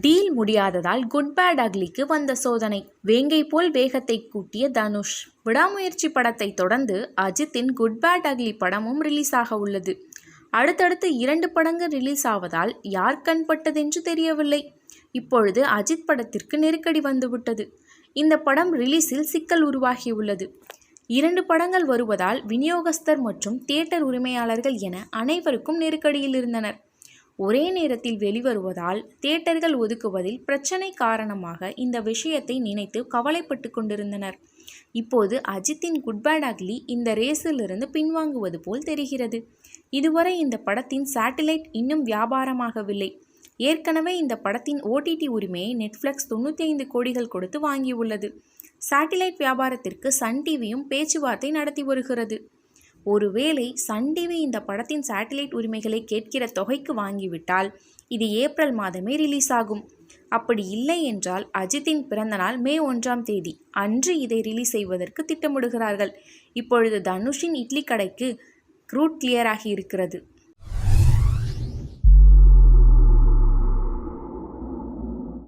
Deal முடியாததால் good bad அக்லிக்கு வந்த சோதனை. வேங்கை போல் வேகத்தை கூட்டிய தனுஷ். விடாமுயற்சி படத்தை தொடர்ந்து அஜித்தின் குட் பேட் அக்லி படமும் ரிலீஸ் ஆக உள்ளது. அடுத்தடுத்து இரண்டு படங்கள் ரிலீஸ் ஆவதால் யார் கண்பட்டதென்று தெரியவில்லை. இப்பொழுது அஜித் படத்திற்கு நெருக்கடி வந்துவிட்டது. இந்த படம் ரிலீஸில் சிக்கல் உருவாகியுள்ளது இரண்டு படங்கள் வருவதால் விநியோகஸ்தர் மற்றும் தியேட்டர் உரிமையாளர்கள் என அனைவருக்கும் நெருக்கடியில் இருந்தனர். ஒரே நேரத்தில் வெளிவருவதால் தியேட்டர்கள் ஒதுக்குவதில் பிரச்சனை காரணமாக இந்த விஷயத்தை நினைத்து கவலைப்பட்டு கொண்டிருந்தனர். இப்போது அஜித்தின் குட் பேட் அக்லி இந்த ரேஸிலிருந்து பின்வாங்குவது போல் தெரிகிறது. இதுவரை இந்த படத்தின் சேட்டிலைட் இன்னும் வியாபாரமாகவில்லை. ஏற்கனவே இந்த படத்தின் ஓடிடி உரிமையை நெட்ஃப்ளிக்ஸ் தொண்ணூற்றி ஐந்து கோடிகள் கொடுத்து வாங்கியுள்ளது. சேட்டிலைட் வியாபாரத்திற்கு சன் டிவியும் பேச்சுவார்த்தை நடத்தி வருகிறது. ஒருவேளை சன் டிவி இந்த படத்தின் சேட்டிலைட் உரிமைகளை கேட்கிற தொகைக்கு வாங்கிவிட்டால் இது ஏப்ரல் மாதமே ரிலீஸ் ஆகும் அப்படி இல்லை என்றால் அஜித்தின் பிறந்தநாள் மே ஒன்றாம் தேதி. அன்று இதை ரிலீஸ் செய்வதற்கு திட்டமிடுகிறார்கள். இப்பொழுது தனுஷின் இட்லி கடைக்கு ரூட் கிளியர் ஆகி இருக்கிறது.